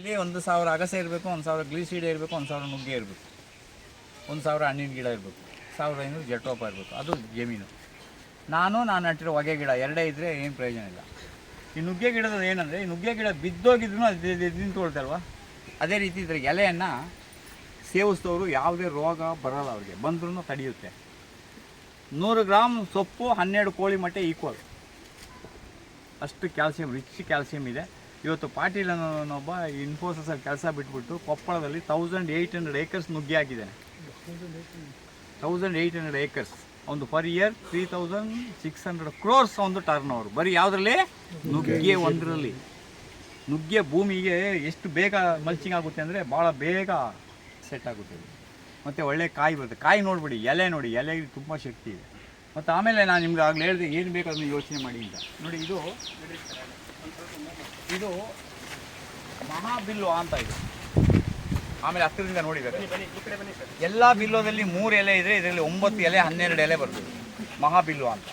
ಇಲ್ಲಿ ಒಂದು ಸಾವಿರ ಅಗಸೆ ಇರಬೇಕು, ಒಂದು ಸಾವಿರ ಗ್ಲೀಸಿಡೆ ಇರಬೇಕು, ಒಂದು ಸಾವಿರ ನುಗ್ಗೆ ಇರಬೇಕು. ಒಂದು ಸಾವಿರ ಹಣ್ಣಿನ ಗಿಡ ಇರಬೇಕು. ಸಾವಿರ ಐನೂರು ಜಟೋಪ ಇರಬೇಕು. ಅದು ಜಮೀನು. ನಾನು ನಾನು ನಟ್ಟಿರೋ ಹೊಗೆ ಗಿಡ, ಎರಡೇ ಇದ್ದರೆ ಏನು ಪ್ರಯೋಜನ ಇಲ್ಲ. ಈ ನುಗ್ಗೆ ಗಿಡದ ಏನಂದರೆ, ಈ ನುಗ್ಗೆ ಗಿಡ ಬಿದ್ದೋಗಿದ್ರು ಅದು ನಿಂತ್ಕೊಳ್ತಲ್ವ ಅದೇ ರೀತಿ ಇದರ ಎಲೆಯನ್ನು ಸೇವಿಸಿದವರು ಯಾವುದೇ ರೋಗ ಬರಲ್ಲ ಅವ್ರಿಗೆ. ಬಂದ್ರೂ ತಡೆಯುತ್ತೆ. ನೂರು ಗ್ರಾಮ್ ಸೊಪ್ಪು, ಹನ್ನೆರಡು ಕೋಳಿ ಮಟ್ಟೆ ಈಕ್ವಲ್ ಅಷ್ಟು ಕ್ಯಾಲ್ಸಿಯಂ ರಿಚ್ ಕ್ಯಾಲ್ಸಿಯಂ ಇದೆ. ಇವತ್ತು ಪಾಟೀಲ್ ಅನ್ನೋನೊಬ್ಬ ಇನ್ಫೋಸಿಸಲ್ಲಿ ಕೆಲಸ ಬಿಟ್ಬಿಟ್ಟು ಕೊಪ್ಪಳದಲ್ಲಿ ತೌಸಂಡ್ ಏಯ್ಟ್ ಹಂಡ್ರೆಡ್ ಏಕರ್ಸ್ ನುಗ್ಗಿ ಹಾಕಿದ್ದಾನೆ. ತೌಸಂಡ್ ಏಯ್ಟ್ ಹಂಡ್ರೆಡ್ ಏಕರ್ಸ್ ಒಂದು per year three thousand six hundred crores ಒಂದು ಟರ್ನ್ ಓವರ್ ಬರೀ ಯಾವುದರಲ್ಲಿ? ನುಗ್ಗೆ ಒಂದರಲ್ಲಿ. ನುಗ್ಗೆ ಭೂಮಿಗೆ ಎಷ್ಟು ಬೇಗ ಮಲ್ಚಿಂಗ್ ಆಗುತ್ತೆ ಅಂದರೆ ಭಾಳ ಬೇಗ ಸೆಟ್ ಆಗುತ್ತೆ. ಮತ್ತು ಒಳ್ಳೆ ಕಾಯಿ ಬರುತ್ತೆ. ಕಾಯಿ ನೋಡಿಬಿಡಿ, ಎಲೆ ನೋಡಿ, ಎಲೆಗೆ ತುಂಬ ಶಕ್ತಿ ಇದೆ. ಮತ್ತು ಆಮೇಲೆ ನಾನು ನಿಮ್ಗೆ ಆಗಲೇ ಹೇಳಿದೆ ಏನು ಬೇಕು ಅದನ್ನು ಯೋಚನೆ ಮಾಡಿ ಅಂತ. ನೋಡಿ ಇದು ಇದು ಮಹಾಬಿಲ್ಲು ಅಂತ ಇದು. ಆಮೇಲೆ ಹತ್ತಿರದಿಂದ ನೋಡಿದ್ದಾರೆ ಎಲ್ಲ ಬಿಲ್ಲೋದಲ್ಲಿ ಮೂರು ಎಲೆ ಇದ್ರೆ ಇದರಲ್ಲಿ ಒಂಬತ್ತು ಎಲೆ ಹನ್ನೆರಡು ಎಲೆ ಬರ್ತದೆ. ಮಹಾಬಿಲ್ಲು ಅಂತ.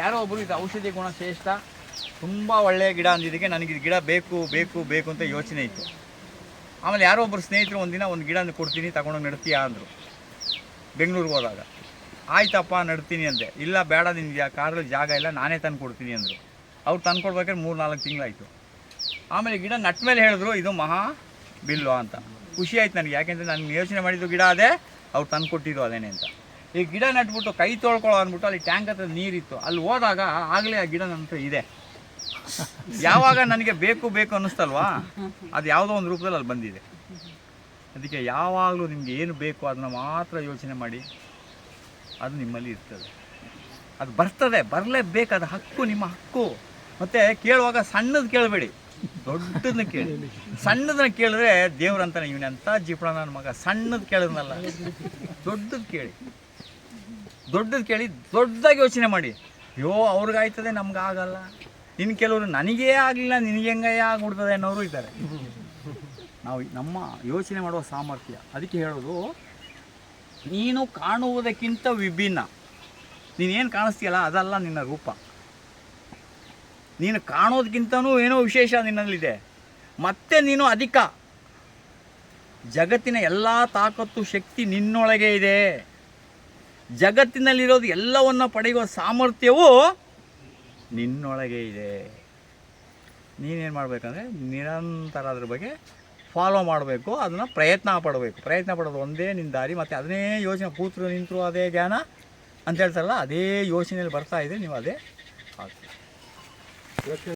ಯಾರೋ ಒಬ್ಬರು ಇದು ಔಷಧಿ ಗುಣ ಶ್ರೇಷ್ಠ ತುಂಬ ಒಳ್ಳೆಯ ಗಿಡ ಅಂದಿದ್ದಕ್ಕೆ ನನಗೆ ಇದು ಗಿಡ ಬೇಕು ಬೇಕು ಬೇಕು ಅಂತ ಯೋಚನೆ ಇತ್ತು. ಆಮೇಲೆ ಯಾರೋ ಒಬ್ಬರು ಸ್ನೇಹಿತರು ಒಂದಿನ ಒಂದು ಗಿಡ ಕೊಡ್ತೀನಿ ತಗೊಂಡೋಗಿ ನೆಡ್ತೀಯಾ ಅಂದರು. ಬೆಂಗಳೂರಿಗೆ ಹೋದಾಗ. ಆಯ್ತಪ್ಪ, ನಡ್ತೀನಿ ಅಂದೆ. ಇಲ್ಲ, ಬೇಡ ನಿನಗೆ ಕಾರಲ್ಲಿ ಜಾಗ ಇಲ್ಲ, ನಾನೇ ತಂದು ಕೊಡ್ತೀನಿ ಅಂದರು. ಅವ್ರು ತಂದು ಕೊಡ್ಬೇಕಾದ್ರೆ ಮೂರು ನಾಲ್ಕು ತಿಂಗಳಾಯಿತು. ಆಮೇಲೆ ಗಿಡ ನಟ್ ಮೇಲೆ ಹೇಳಿದ್ರು, ಇದು ಮಹಾ ಬಿಲ್ಲು ಅಂತ. ಖುಷಿ ಆಯ್ತು ನನಗೆ. ಯಾಕೆಂದರೆ ನಾನು ಯೋಚನೆ ಮಾಡಿದ್ದು ಗಿಡ ಅದೇ, ಅವ್ರು ತಂದು ಕೊಟ್ಟಿದ್ದು ಅದೇನೆ ಅಂತ. ಈ ಗಿಡ ನಟ್ಬಿಟ್ಟು ಕೈ ತೊಳ್ಕೊಳ್ಳೋ ಅಂದ್ಬಿಟ್ಟು ಅಲ್ಲಿ ಟ್ಯಾಂಕ್ ಹತ್ರ ನೀರಿತ್ತು. ಅಲ್ಲಿ ಹೋದಾಗ ಆಗಲೇ ಆ ಗಿಡ ನನ್ನ ಇದೆ. ಯಾವಾಗ ನನಗೆ ಬೇಕು ಬೇಕು ಅನ್ನಿಸ್ತಲ್ವಾ? ಅದು ಯಾವುದೋ ಒಂದು ರೂಪದಲ್ಲಿ ಅಲ್ಲಿ ಬಂದಿದೆ. ಅದಕ್ಕೆ ಯಾವಾಗಲೂ ನಿಮಗೆ ಏನು ಬೇಕು ಅದನ್ನ ಮಾತ್ರ ಯೋಚನೆ ಮಾಡಿ. ಅದು ನಿಮ್ಮಲ್ಲಿ ಇರ್ತದೆ. ಅದು ಬರ್ತದೆ ಬರಲೇಬೇಕು ಅದು ಹಕ್ಕು, ನಿಮ್ಮ ಹಕ್ಕು. ಮತ್ತು ಕೇಳುವಾಗ ಸಣ್ಣದು ಕೇಳಬೇಡಿ. ದೊಡ್ಡದನ್ನ ಕೇಳಿ. ಸಣ್ಣದನ್ನ ಕೇಳಿದ್ರೆ ದೇವ್ರಂತಾನೆ ಇವನೇ ಅಂತ ಜೀಪಣ ನನ್ನ ಮಗ ಸಣ್ಣದು ಕೇಳಿದ್ನಲ್ಲ. ದೊಡ್ಡದು ಕೇಳಿ. ದೊಡ್ಡದು ಕೇಳಿ ದೊಡ್ಡದಾಗಿ ಯೋಚನೆ ಮಾಡಿ. ಅಯ್ಯೋ ಅವ್ರಿಗಾಯ್ತದೆ ನಮ್ಗೆ ಆಗಲ್ಲ. ಇನ್ನು ಕೆಲವರು ನನಗೇ ಆಗಲಿಲ್ಲ, ನಿನಗೆ ಹೆಂಗೆ ಆಗ್ಬಿಡ್ತದೆ ಅನ್ನೋರು ಇದ್ದಾರೆ. ನಾವು ನಮ್ಮ ಯೋಚನೆ ಮಾಡುವ ಸಾಮರ್ಥ್ಯ. ಅದಕ್ಕೆ ಹೇಳೋದು ನೀನು ಕಾಣುವುದಕ್ಕಿಂತ ವಿಭಿನ್ನ. ನೀನೇನು ಕಾಣಿಸ್ತೀಯಲ್ಲ, ಅದಲ್ಲ ನಿನ್ನ ರೂಪ. ನೀನು ಕಾಣೋದಕ್ಕಿಂತನೂ ಏನೋ ವಿಶೇಷ ನಿನ್ನಲ್ಲಿದೆ. ಮತ್ತೆ ನೀನು ಅಧಿಕ. ಜಗತ್ತಿನ ಎಲ್ಲ ತಾಕತ್ತು, ಶಕ್ತಿ ನಿನ್ನೊಳಗೆ ಇದೆ. ಜಗತ್ತಿನಲ್ಲಿರೋದು ಎಲ್ಲವನ್ನು ಪಡೆಯುವ ಸಾಮರ್ಥ್ಯವು ನಿನ್ನೊಳಗೆ ಇದೆ. ನೀನೇನು ಮಾಡಬೇಕಂದ್ರೆ ನಿರಂತರ ಅದ್ರ ಬಗ್ಗೆ ಫಾಲೋ ಮಾಡಬೇಕು, ಅದನ್ನು ಪ್ರಯತ್ನ ಪಡಬೇಕು. ಪ್ರಯತ್ನ ಪಡೋದು ಒಂದೇ ನಿನ್ನ ದಾರಿ ಮತ್ತು ಅದನ್ನೇ ಯೋಚನೆ ಕೂತರು ನಿಂತರು ಅದೇ ಜ್ಞಾನ ಅಂತ ಹೇಳ್ತಾರಲ್ಲ, ಅದೇ ಯೋಚನೆಯಲ್ಲಿ ಬರ್ತಾ ಇದೆ ನೀವು ಅದೇ ಆಗ್ತದೆ